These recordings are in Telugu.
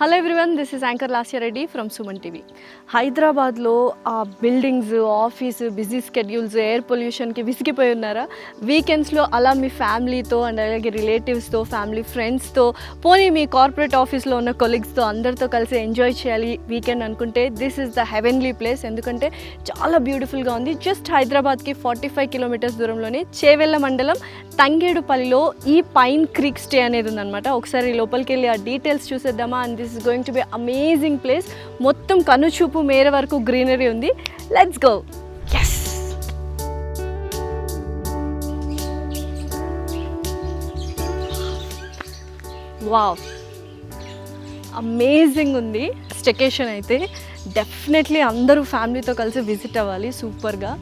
Hello everyone this is anchor Lasya Reddy from Suman TV హైదరాబాద్లో ఆ buildings office busy schedules air పొల్యూషన్కి విసిగిపోయి ఉన్నారా? వీకెండ్స్లో అలా మీ ఫ్యామిలీతో అండ్ అలాగే రిలేటివ్స్తో ఫ్యామిలీ ఫ్రెండ్స్తో పోనీ మీ కార్పొరేట్ ఆఫీస్లో ఉన్న కొలీగ్స్తో అందరితో కలిసి ఎంజాయ్ చేయాలి వీకెండ్ అనుకుంటే this is the heavenly place ఎందుకంటే చాలా బ్యూటిఫుల్గా ఉంది. జస్ట్ హైదరాబాద్కి ఫార్టీ ఫైవ్ కిలోమీటర్స్ దూరంలోనే చేవెళ్ళ మండలం తంగేడుపల్లిలో ఈ పైన్ క్రీక్ స్టే అనేది ఉందన్నమాట. ఒకసారి లోపలికి వెళ్ళి ఆ డీటెయిల్స్ చూసేద్దామా? And this is going to be amazing place మొత్తం కనుచూపు మేర వరకు గ్రీనరీ ఉంది. Let's go yes wow amazing ఉంది. స్టెకేషన్ అయితే. డెఫినెట్లీ అందరూ ఫ్యామిలీతో కలిసి విజిట్ అవ్వాలి. సూపర్గా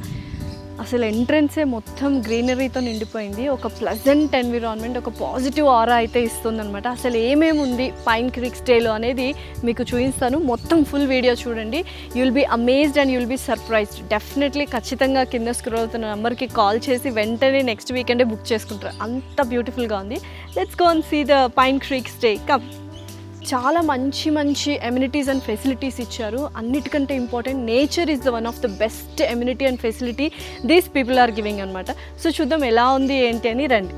అసలు ఎంట్రన్సే మొత్తం గ్రీనరీతో నిండిపోయింది. ఒక ప్లజెంట్ ఎన్విరాన్మెంట్ ఒక పాజిటివ్ ఆరా అయితే ఇస్తుందన్నమాట. అసలు ఏమేమి ఉంది పైన్ క్రిక్ స్టేలో అనేది మీకు చూపిస్తాను. మొత్తం ఫుల్ వీడియో చూడండి. You'll be amazed and you'll be surprised definitely ఖచ్చితంగా కింద స్క్రోల్ అవుతున్న నెంబర్కి కాల్ చేసి వెంటనే నెక్స్ట్ వీకెండే బుక్ చేసుకుంటారు. అంత బ్యూటిఫుల్గా ఉంది. Let's go and see the pine creek stay come చాలా మంచి మంచి ఎమ్యూనిటీస్ అండ్ ఫెసిలిటీస్ ఇచ్చారు. అన్నిటికంటే important nature is the one of the best amenity and facility these people are giving అనమాట సో చూద్దాం ఎలా ఉంది ఏంటి అని రండి.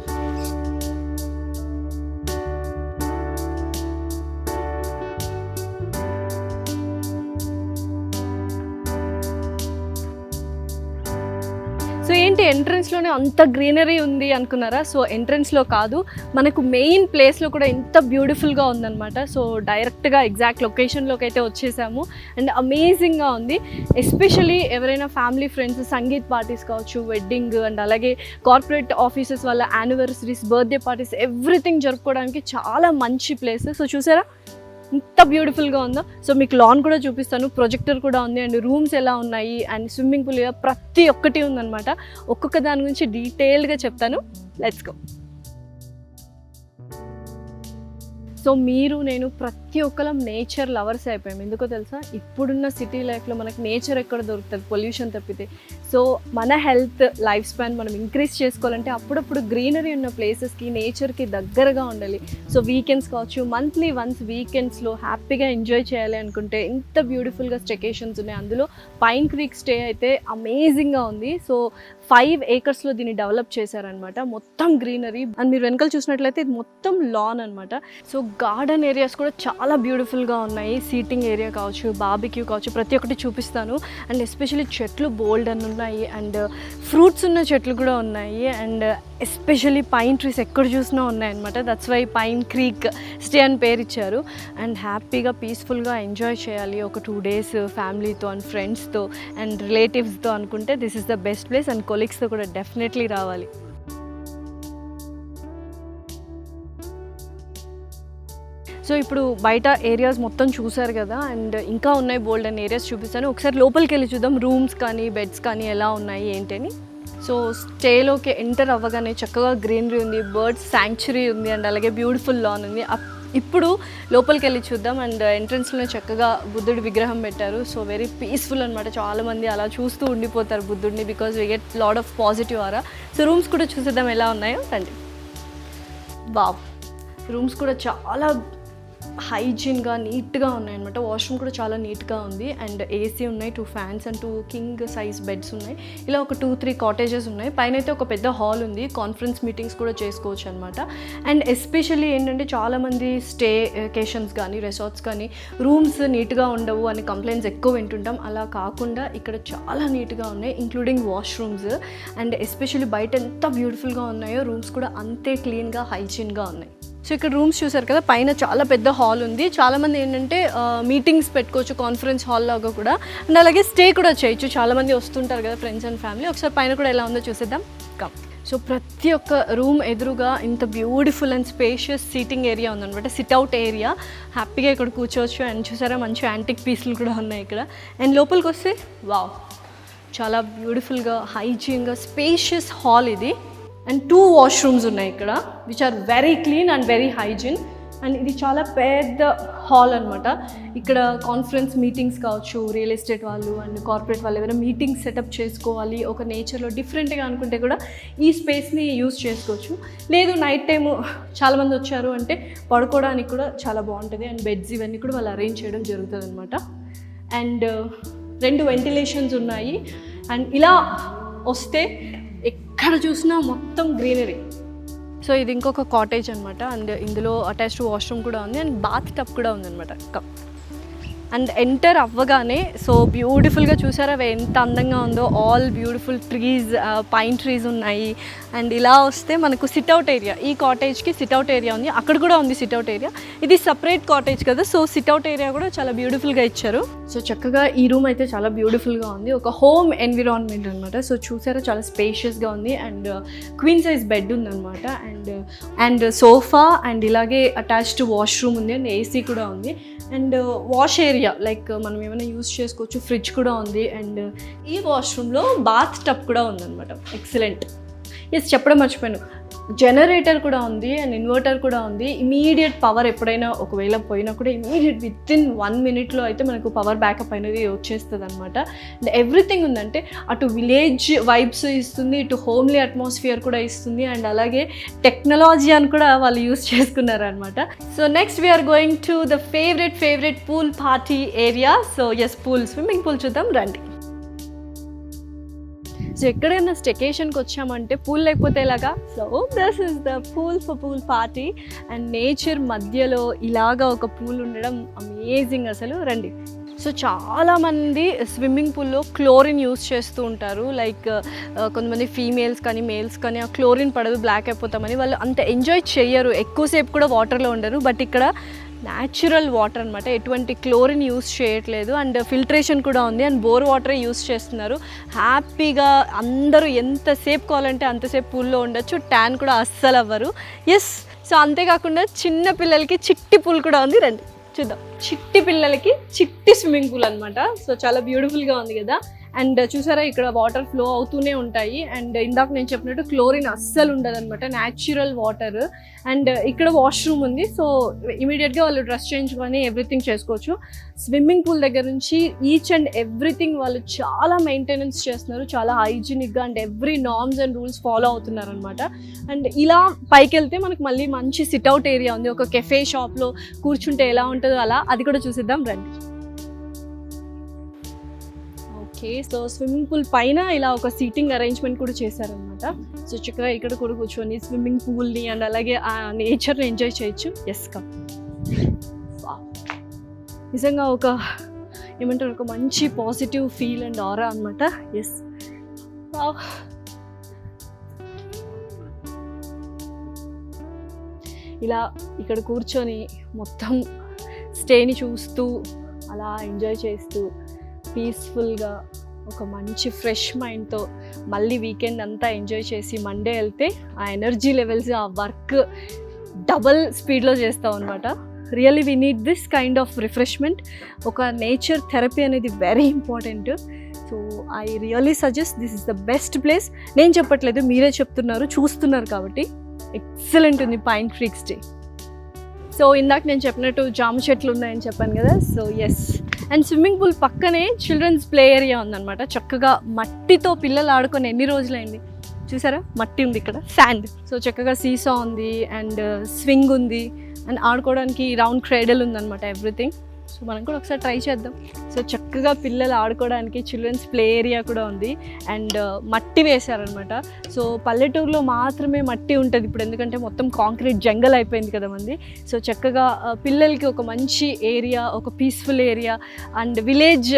ఎంట్రన్స్లోనే అంత గ్రీనరీ ఉంది అనుకున్నారా? సో ఎంట్రన్స్లో కాదు. మనకు మెయిన్ ప్లేస్లో కూడా ఎంత బ్యూటిఫుల్గా ఉందన్నమాట. సో డైరెక్ట్గా ఎగ్జాక్ట్ లొకేషన్లోకి అయితే వచ్చేసాము. అండ్ అమేజింగ్గా ఉంది. ఎస్పెషలీ ఎవరైనా ఫ్యామిలీ ఫ్రెండ్స్ సంగీత్ పార్టీస్ కావచ్చు వెడ్డింగ్ అండ్ అలాగే కార్పొరేట్ ఆఫీసెస్ వల్ల యానివర్సరీస్ బర్త్డే పార్టీస్ ఎవ్రీథింగ్ జరుపుకోవడానికి చాలా మంచి ప్లేస్ సో చూసారా? ఎంత బ్యూటిఫుల్గా ఉందో? సో మీకు లాన్ కూడా చూపిస్తాను. ప్రొజెక్టర్ కూడా ఉంది. అండ్ రూమ్స్ ఎలా ఉన్నాయి? అండ్ స్విమ్మింగ్ పూల్ ప్రతి ఒక్కటి ఉందన్నమాట. ఒక్కొక్క దాని గురించి డీటెయిల్డ్గా చెప్తాను. లెట్స్ గో సో మీరు నేను ప్రతి ఒక్కరం నేచర్ లవర్స్ అయిపోయాం. ఎందుకో తెలుసా? ఇప్పుడున్న సిటీ లైఫ్లో మనకి నేచర్ ఎక్కడ దొరుకుతుంది? పొల్యూషన్ తప్పితే. సో మన హెల్త్ లైఫ్ స్పాన్ మనం ఇంక్రీజ్ చేసుకోవాలంటే అప్పుడప్పుడు గ్రీనరీ ఉన్న ప్లేసెస్కి నేచర్కి దగ్గరగా ఉండాలి. సో వీకెండ్స్ కావచ్చు మంత్లీ వన్స్ వీకెండ్స్లో హ్యాపీగా ఎంజాయ్ చేయాలి అనుకుంటే ఇంత బ్యూటిఫుల్గా స్టెకేషన్స్ ఉన్నాయి. అందులో పైన్ క్రీక్ స్టే అయితే అమేజింగ్గా ఉంది. సో ఫైవ్ ఏకర్స్లో దీన్ని డెవలప్ చేశారనమాట మొత్తం గ్రీనరీ అండ్ మీరు వెనకాల చూసినట్లయితే ఇది మొత్తం లాన్ అనమాట సో గార్డెన్ ఏరియాస్ కూడా చాలా బ్యూటిఫుల్గా ఉన్నాయి. సీటింగ్ ఏరియా కావచ్చు బాబిక్యూ కావచ్చు ప్రతి ఒక్కటి చూపిస్తాను. అండ్ ఎస్పెషల్లీ చెట్లు బోల్డ్ అని ఉన్నాయి. అండ్ ఫ్రూట్స్ ఉన్న చెట్లు కూడా ఉన్నాయి అండ్ ఎస్పెషల్లీ పైన్ ట్రీస్ ఎక్కడ చూసినా ఉన్నాయన్నమాట. That's why pine creek stay అని పేరు ఇచ్చారు. అండ్ హ్యాపీగా పీస్ఫుల్గా ఎంజాయ్ చేయాలి. ఒక టూ డేస్ ఫ్యామిలీతో అండ్ ఫ్రెండ్స్తో అండ్ రిలేటివ్స్తో అనుకుంటే this is the best place and కొలీగ్స్తో కూడా డెఫినెట్లీ రావాలి. సో ఇప్పుడు బయట ఏరియాస్ మొత్తం చూసారు కదా అండ్ ఇంకా ఉన్నాయి బోల్డ్ అండ్ ఏరియాస్ చూపిస్తాను. ఒకసారి లోపలికి వెళ్ళి చూద్దాం రూమ్స్ కానీ బెడ్స్ కానీ ఎలా ఉన్నాయి ఏంటని. సో స్టేలోకి ఎంటర్ అవ్వగానే చక్కగా గ్రీనరీ ఉంది బర్డ్స్ శాంక్చురీ ఉంది అండ్ అలాగే బ్యూటిఫుల్ లాన్ ఉంది. అప్- ఇప్పుడు లోపలికి వెళ్ళి చూద్దాం అండ్ ఎంట్రన్స్లోనే చక్కగా బుద్ధుడి విగ్రహం పెట్టారు. సో వెరీ పీస్ఫుల్ అనమాట చాలామంది అలా చూస్తూ ఉండిపోతారు బుద్ధుడిని because we get lot of positive aura so rooms కూడా చూసేద్దాం ఎలా ఉన్నాయో రండి. వావ్! రూమ్స్ కూడా చాలా హైజీన్గా నీట్గా ఉన్నాయన్నమాట. వాష్రూమ్ కూడా చాలా నీట్గా ఉంది. అండ్ ఏసీ ఉన్నాయి two fans and two king size beds ఉన్నాయి. ఇలా ఒక టూ త్రీ కాటేజెస్ ఉన్నాయి. పైన అయితే ఒక పెద్ద హాల్ ఉంది. కాన్ఫరెన్స్ మీటింగ్స్ కూడా చేసుకోవచ్చు అనమాట అండ్ ఎస్పెషల్లీ ఏంటంటే చాలామంది స్టే కేషన్స్ కానీ రిసార్ట్స్ కానీ రూమ్స్ నీట్గా ఉండవు అని కంప్లైంట్స్ ఎక్కువ వింటుంటాం. అలా కాకుండా ఇక్కడ చాలా నీట్గా ఉన్నాయి ఇంక్లూడింగ్ వాష్రూమ్స్. అండ్ ఎస్పెషల్లీ బయట ఎంత బ్యూటిఫుల్గా ఉన్నాయో రూమ్స్ కూడా అంతే క్లీన్గా హైజీన్గా ఉన్నాయి. సో ఇక్కడ రూమ్స్ చూసారు కదా పైన చాలా పెద్ద హాల్ ఉంది. చాలామంది ఏంటంటే మీటింగ్స్ పెట్టుకోవచ్చు కాన్ఫరెన్స్ హాల్ లాగా కూడా. అండ్ అలాగే స్టే కూడా చేయొచ్చు. చాలామంది వస్తుంటారు కదా ఫ్రెండ్స్ అండ్ ఫ్యామిలీ ఒకసారి పైన కూడా ఎలా ఉందో చూసేద్దాం. కమ్ సో ప్రతి ఒక్క రూమ్ ఎదురుగా ఇంత beautiful and spacious seating area ఉందన్నమాట. సిట్అవుట్ ఏరియా హ్యాపీగా ఇక్కడ కూర్చోవచ్చు. అండ్ చూసారా మంచి యాంటిక్ పీసులు కూడా ఉన్నాయి ఇక్కడ. అండ్ లోపలికి వస్తే వావ్ చాలా బ్యూటిఫుల్గా హైజీన్గా స్పేషియస్ హాల్ ఇది. అండ్ టూ వాష్రూమ్స్ ఉన్నాయి ఇక్కడ which are very clean and very hygiene and ఇది చాలా పెద్ద హాల్ అనమాట ఇక్కడ కాన్ఫరెన్స్ మీటింగ్స్ కావచ్చు రియల్ ఎస్టేట్ వాళ్ళు అండ్ కార్పొరేట్ వాళ్ళు ఏదైనా మీటింగ్స్ సెటప్ చేసుకోవాలి ఒక నేచర్లో డిఫరెంట్గా అనుకుంటే కూడా ఈ స్పేస్ని యూస్ చేసుకోవచ్చు. లేదు నైట్ టైము చాలామంది వచ్చారు అంటే పడుకోవడానికి కూడా చాలా బాగుంటుంది అండ్ బెడ్స్ ఇవన్నీ కూడా వాళ్ళు అరేంజ్ చేయడం జరుగుతుంది అనమాట అండ్ uh, రెండు వెంటిలేషన్స్ ఉన్నాయి. అండ్ ఇలా వస్తే ఎక్కడ చూసినా మొత్తం గ్రీనరీ. సో ఇది ఇంకొక కాటేజ్ అనమాట అండ్ ఇందులో అటాచ్డ్ వాష్రూమ్ కూడా ఉంది. అండ్ బాత్ టబ్ కూడా ఉందన్నమాట. అండ్ ఎంటర్ అవ్వగానే సో బ్యూటిఫుల్గా చూసారా అవి ఎంత అందంగా ఉందో. All beautiful trees pine trees ఉన్నాయి. అండ్ ఇలా వస్తే మనకు సిట్అవుట్ ఏరియా ఈ కాటేజ్కి సిట్అవుట్ ఏరియా ఉంది. అక్కడ కూడా ఉంది సిట్అవుట్ ఏరియా ఇది సపరేట్ కాటేజ్ కదా సో సిట్అవుట్ ఏరియా కూడా చాలా బ్యూటిఫుల్గా ఇచ్చారు. సో చక్కగా ఈ రూమ్ అయితే చాలా బ్యూటిఫుల్గా ఉంది. ఒక హోమ్ ఎన్విరాన్మెంట్ అనమాట సో చూసారా చాలా స్పేషియస్గా ఉంది. అండ్ క్వీన్ సైజ్ బెడ్ ఉందన్నమాట. And uh, and sofa and ఇలాగే అటాచ్డ్ వాష్రూమ్ ఉంది. అండ్ ఏసీ కూడా ఉంది. And uh, wash area like uh, మనం ఏమైనా యూస్ చేసుకోవచ్చు. ఫ్రిడ్జ్ కూడా ఉంది అండ్ uh, ఈ వాష్రూమ్లో బాత్ టబ్ కూడా ఉందన్నమాట. ఎక్సలెంట్ ఎస్ చెప్పడం మర్చిపోయాను. జనరేటర్ కూడా ఉంది అండ్ ఇన్వర్టర్ కూడా ఉంది. ఇమీడియట్ పవర్ ఎప్పుడైనా ఒకవేళ పోయినా కూడా ఇమీడియట్ విత్ ఇన్ వన్ మినిట్లో అయితే మనకు పవర్ బ్యాకప్ అనేది వచ్చేస్తుంది అనమాట అండ్ ఎవ్రీథింగ్ ఉందంటే అటు విలేజ్ వైబ్స్ ఇస్తుంది ఇటు హోమ్లీ అట్మాస్ఫియర్ కూడా ఇస్తుంది అండ్ అలాగే టెక్నాలజీ అని కూడా వాళ్ళు use చేసుకున్నారనమాట so next we're going to the favourite favourite pool party area so yes pool swimming pool చూద్దాం రండి. సో ఎక్కడైనా స్టెకేషన్కి వచ్చామంటే పూల్ లేకపోతే ఎలాగా? So this is the pool for pool party and nature మధ్యలో ఇలాగా ఒక పూల్ ఉండడం అమేజింగ్ అసలు. రండి. సో చాలామంది స్విమ్మింగ్ పూల్లో క్లోరిన్ యూస్ చేస్తూ ఉంటారు. లైక్ uh, కొంతమంది ఫీమేల్స్ కానీ మేల్స్ కానీ ఆ క్లోరిన్ పడదు బ్లాక్ అయిపోతామని వాళ్ళు అంత ఎంజాయ్ చేయరు. ఎక్కువసేపు కూడా వాటర్లో ఉండరు. బట్ ఇక్కడ న్యాచురల్ వాటర్ అనమాట ఎటువంటి క్లోరిన్ యూస్ చేయట్లేదు. అండ్ ఫిల్ట్రేషన్ కూడా ఉంది. అండ్ బోర్ వాటరే యూస్ చేస్తున్నారు. హ్యాపీగా అందరూ ఎంతసేపు కావాలంటే అంతసేపు పూల్లో ఉండొచ్చు. ట్యాన్ కూడా అస్సలు అవ్వరు. ఎస్ సో అంతేకాకుండా చిన్న పిల్లలకి చిట్టి పూల్ కూడా ఉంది. రండి. చూద్దాం. చిట్టి పిల్లలకి చిట్టి స్విమ్మింగ్ పూల్ అనమాట సో చాలా బ్యూటిఫుల్గా ఉంది కదా. అండ్ చూసారా ఇక్కడ వాటర్ ఫ్లో అవుతూనే ఉంటాయి. అండ్ ఇందాక నేను చెప్పినట్టు క్లోరిన్ అస్సలు ఉండదు అనమాట న్యాచురల్ వాటర్ అండ్ ఇక్కడ వాష్రూమ్ ఉంది సో ఇమీడియట్గా వాళ్ళు డ్రెస్ చేయించుకొని ఎవ్రీథింగ్ చేసుకోవచ్చు. స్విమ్మింగ్ పూల్ దగ్గర నుంచి ఈచ్ అండ్ ఎవ్రీథింగ్ వాళ్ళు చాలా మెయింటెనెన్స్ చేస్తున్నారు చాలా హైజీనిక్గా and every norms and rules follow అవుతున్నారు అనమాట అండ్ ఇలా పైకి వెళ్తే మనకు మళ్ళీ మంచి సిట్అవుట్ ఏరియా ఉంది ఒక కెఫే షాప్లో కూర్చుంటే ఎలా ఉంటుందో అలా అది కూడా చూసిద్దాం రండి. ఓకే సో స్విమ్మింగ్ పూల్ పైన ఇలా ఒక సీటింగ్ అరేంజ్మెంట్ కూడా చేశారనమాట సో చక్కగా ఇక్కడ కూడా కూర్చొని స్విమ్మింగ్ పూల్ని అండ్ అలాగే ఆ నేచర్ని ఎంజాయ్ చేయొచ్చు. ఎస్ కమ్ నిజంగా ఒక ఏమంటారు ఒక మంచి పాజిటివ్ ఫీల్ అండ్ ఆరా అనమాట ఎస్ ఇలా ఇక్కడ కూర్చొని మొత్తం స్టేని చూస్తూ అలా ఎంజాయ్ చేస్తూ పీస్ఫుల్గా ఒక మంచి ఫ్రెష్ మైండ్తో మళ్ళీ వీకెండ్ అంతా ఎంజాయ్ చేసి మండే వెళ్తే ఆ ఎనర్జీ లెవెల్స్ ఆ వర్క్ డబల్ స్పీడ్లో చేస్తాం అనమాట really we need this kind of refreshment ఒక నేచర్ థెరపీ అనేది very important so I really suggest this is the best place నేను చెప్పట్లేదు మీరే చెప్తున్నారు చూస్తున్నారు కాబట్టి. ఎక్సలెంట్ ఉంది పైన్ ఫ్రీక్స్ డే సో ఇందాక నేను చెప్పినట్టు జామ చెట్లు ఉన్నాయని చెప్పాను కదా. So yes and swimming pool పక్కనే చిల్డ్రన్స్ ప్లే ఏరియా ఉందన్నమాట. చక్కగా మట్టితో పిల్లలు ఆడుకొని ఎన్ని రోజులైంది? చూసారా? మట్టి ఉంది ఇక్కడ. శాండ్ సో చక్కగా సీసా ఉంది అండ్ uh, స్వింగ్ ఉంది అండ్ ఆడుకోవడానికి రౌండ్ క్రేడల్ ఉందన్నమాట ఎవ్రీథింగ్ సో మనం కూడా ఒకసారి ట్రై చేద్దాం. సో చక్కగా పిల్లలు ఆడుకోవడానికి చిల్డ్రన్స్ ప్లే ఏరియా కూడా ఉంది. అండ్ మట్టి వేశారనమాట సో పల్లెటూరులో మాత్రమే మట్టి ఉంటుంది ఇప్పుడు. ఎందుకంటే మొత్తం కాంక్రీట్ జంగల్ అయిపోయింది కదా మంది. సో చక్కగా పిల్లలకి ఒక మంచి ఏరియా ఒక peaceful area. And village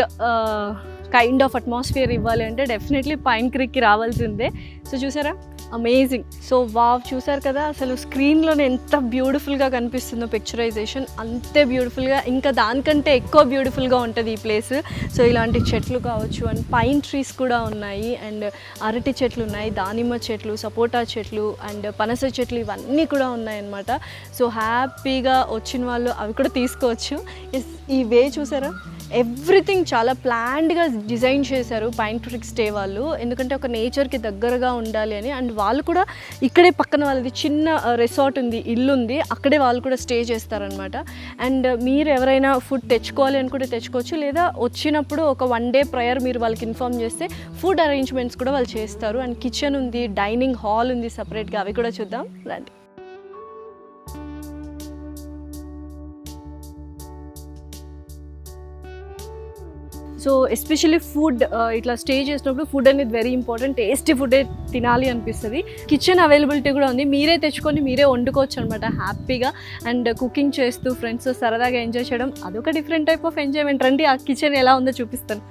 kind of atmosphere ఇవ్వాలి అంటే డెఫినెట్లీ పైన్ క్రిక్కి రావాల్సిందే. సో చూసారా? అమేజింగ్ సో వావ్ చూసారు కదా? అసలు స్క్రీన్లోనే ఎంత బ్యూటిఫుల్గా కనిపిస్తుందో పిక్చరైజేషన్ అంతే బ్యూటిఫుల్గా ఇంకా దానికంటే ఎక్కువ బ్యూటిఫుల్గా ఉంటుంది ఈ ప్లేస్ సో ఇలాంటి చెట్లు కావచ్చు అండ్ పైన్ ట్రీస్ కూడా ఉన్నాయి అండ్ అరటి చెట్లు ఉన్నాయి దానిమ్మ చెట్లు సపోటా చెట్లు అండ్ పనస చెట్లు ఇవన్నీ కూడా ఉన్నాయన్నమాట. సో హ్యాపీగా వచ్చిన వాళ్ళు అవి కూడా తీసుకోవచ్చు. ఈ వే చూసారా? ఎవ్రీథింగ్ చాలా ప్లాన్డ్గా డిజైన్ చేశారు పైన్ ట్రిక్ స్టే వాళ్ళు. ఎందుకంటే ఒక నేచర్కి దగ్గరగా ఉండాలి అని. అండ్ వాళ్ళు కూడా ఇక్కడే పక్కన వాళ్ళది చిన్న రిసార్ట్ ఉంది ఇల్లు ఉంది. అక్కడే వాళ్ళు కూడా స్టే చేస్తారనమాట అండ్ మీరు ఎవరైనా ఫుడ్ తెచ్చుకోవాలి అనుకుంటే తెచ్చుకోవచ్చు. లేదా వచ్చినప్పుడు ఒక వన్ డే ప్రయర్ మీరు వాళ్ళకి ఇన్ఫామ్ చేస్తే ఫుడ్ అరేంజ్మెంట్స్ కూడా వాళ్ళు చేస్తారు. అండ్ కిచెన్ ఉంది డైనింగ్ హాల్ ఉంది సపరేట్గా. అవి కూడా చూద్దాం. రండి. సో ఎస్పెషల్లీ ఫుడ్ ఇట్లా స్టే చేసినప్పుడు ఫుడ్ అనేది వెరీ ఇంపార్టెంట్. టేస్టీ ఫుడే తినాలి అనిపిస్తుంది. కిచెన్ అవైలబిలిటీ కూడా ఉంది. మీరే తెచ్చుకొని మీరే వండుకోవచ్చు అనమాట హ్యాపీగా. అండ్ కుకింగ్ చేస్తూ ఫ్రెండ్స్ సరదాగా ఎంజాయ్ చేయడం అదొక డిఫరెంట్ టైప్ ఆఫ్ ఎంజాయ్మెంట్. రండి ఆ కిచెన్ ఎలా ఉందో చూపిస్తాను.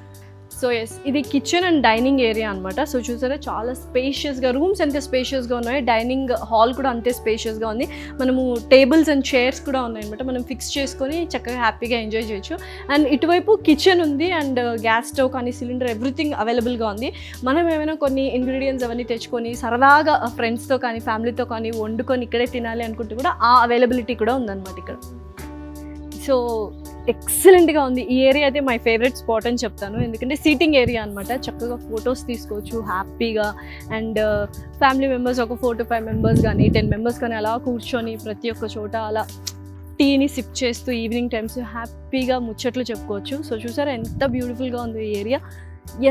సో ఎస్ ఇది కిచెన్ అండ్ డైనింగ్ ఏరియా అనమాట సో చూసారా చాలా స్పేషియస్గా రూమ్స్ ఎంత స్పేషియస్గా ఉన్నాయి డైనింగ్ హాల్ కూడా అంతే స్పేషియస్గా ఉంది. మనము టేబుల్స్ అండ్ చైర్స్ కూడా ఉన్నాయి అనమాట మనం ఫిక్స్ చేసుకొని చక్కగా హ్యాపీగా ఎంజాయ్ చేయొచ్చు. అండ్ ఇటువైపు కిచెన్ ఉంది అండ్ గ్యాస్ స్టవ్ కానీ సిలిండర్ ఎవ్రీథింగ్ అవైలబుల్గా ఉంది. మనం ఏమైనా కొన్ని ఇంగ్రీడియంట్స్ అవన్నీ తెచ్చుకొని సరదాగా ఫ్రెండ్స్తో కానీ ఫ్యామిలీతో కానీ వండుకొని ఇక్కడే తినాలి అనుకుంటే కూడా ఆ అవైలబిలిటీ కూడా ఉందన్నమాట ఇక్కడ. సో ఎక్సలెంట్గా ఉంది. ఈ ఏరియా అయితే మై ఫేవరెట్ స్పాట్ అని చెప్తాను. ఎందుకంటే సీటింగ్ ఏరియా అనమాట చక్కగా ఫొటోస్ తీసుకోవచ్చు హ్యాపీగా. అండ్ ఫ్యామిలీ మెంబర్స్ ఒక ఫోర్ టు ఫైవ్ మెంబర్స్ కానీ టెన్ మెంబర్స్ కానీ అలా కూర్చొని ప్రతి ఒక్క చోట అలా టీని సిప్ చేస్తూ ఈవినింగ్ టైమ్స్ హ్యాపీగా ముచ్చట్లు చెప్పుకోవచ్చు. సో చూసారా ఎంత బ్యూటిఫుల్గా ఉంది ఈ ఏరియా?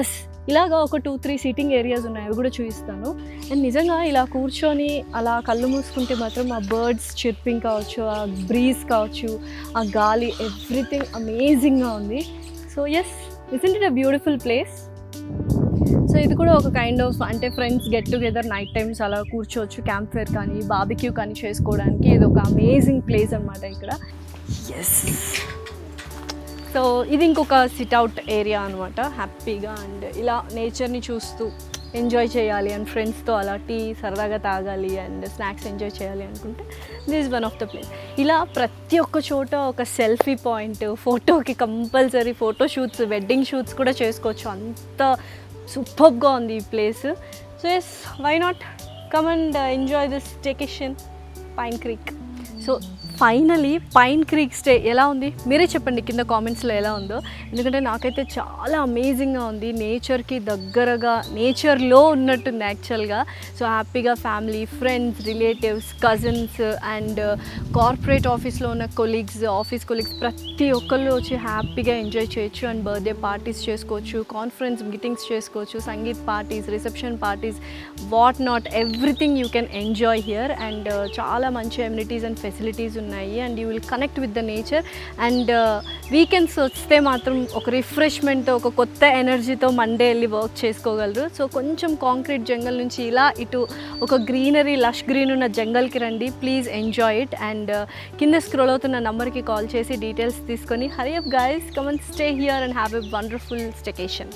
ఎస్ ఇలాగా ఒక టూ త్రీ సీటింగ్ ఏరియాస్ ఉన్నాయి అవి కూడా చూపిస్తాను. అండ్ నిజంగా ఇలా కూర్చొని అలా కళ్ళు మూసుకుంటే మాత్రం ఆ బర్డ్స్ చిర్పింగ్ కావచ్చు ఆ బ్రీజ్ కావచ్చు ఆ గాలి ఎవ్రీథింగ్ అమేజింగ్గా ఉంది. So yes is it a beautiful place so ఇది కూడా ఒక కైండ్ ఆఫ్ అంటే friends get together night times అలా కూర్చోవచ్చు క్యాంప్ ఫేర్ కానీ బాబిక్యూ కానీ చేసుకోవడానికి ఇది ఒక అమేజింగ్ ప్లేస్ అనమాట ఇక్కడ. ఎస్ సో ఇది ఇంకొక సిట్అవుట్ ఏరియా అనమాట హ్యాపీగా అండ్ ఇలా నేచర్ని చూస్తూ ఎంజాయ్ చేయాలి అండ్ ఫ్రెండ్స్తో అలా టీ సరదాగా తాగాలి అండ్ స్నాక్స్ ఎంజాయ్ చేయాలి అనుకుంటే this one of the place ఇలా ప్రతి ఒక్క చోట ఒక సెల్ఫీ పాయింట్ ఫోటోకి compulsory photo shoots wedding shoots కూడా చేసుకోవచ్చు. అంత సూపర్గా ఉంది ఈ place so yes why not come and enjoy this staycation pine creek so finally pine creek stay ఎలా ఉంది? మీరే చెప్పండి కింద కామెంట్స్లో ఎలా ఉందో. ఎందుకంటే నాకైతే చాలా అమేజింగ్గా ఉంది. నేచర్కి దగ్గరగా నేచర్లో ఉన్నట్టుంది యాక్చువల్గా. సో హ్యాపీగా family friends relatives cousins and corporate ఆఫీస్లో ఉన్న కొలీగ్స్ ఆఫీస్ కొలీగ్స్ ప్రతి ఒక్కళ్ళు వచ్చి హ్యాపీగా ఎంజాయ్ చేయొచ్చు అండ్ బర్త్డే పార్టీస్ చేసుకోవచ్చు కాన్ఫరెన్స్ మీటింగ్స్ చేసుకోవచ్చు sangeet parties reception parties what not everything you can enjoy here and చాలా మంచి ఎమ్యూనిటీస్ అండ్ ఫెసిలిటీస్ ఉన్నాయి ఉన్నాయి and you will connect with the nature and weekends వస్తే మాత్రం ఒక రిఫ్రెష్మెంట్ ఒక కొత్త ఎనర్జీతో మండే వెళ్ళి వర్క్ చేసుకోగలరు. సో కొంచెం కాంక్రీట్ జంగల్ నుంచి ఇలా ఇటు ఒక గ్రీనరీ లష్ గ్రీన్ ఉన్న జంగల్కి రండి. ప్లీజ్ ఎంజాయ్ ఇట్ అండ్ కింద స్క్రోల్ అవుతున్న నంబర్కి కాల్ చేసి డీటెయిల్స్ తీసుకొని hurry up guys come on stay here and have a wonderful staycation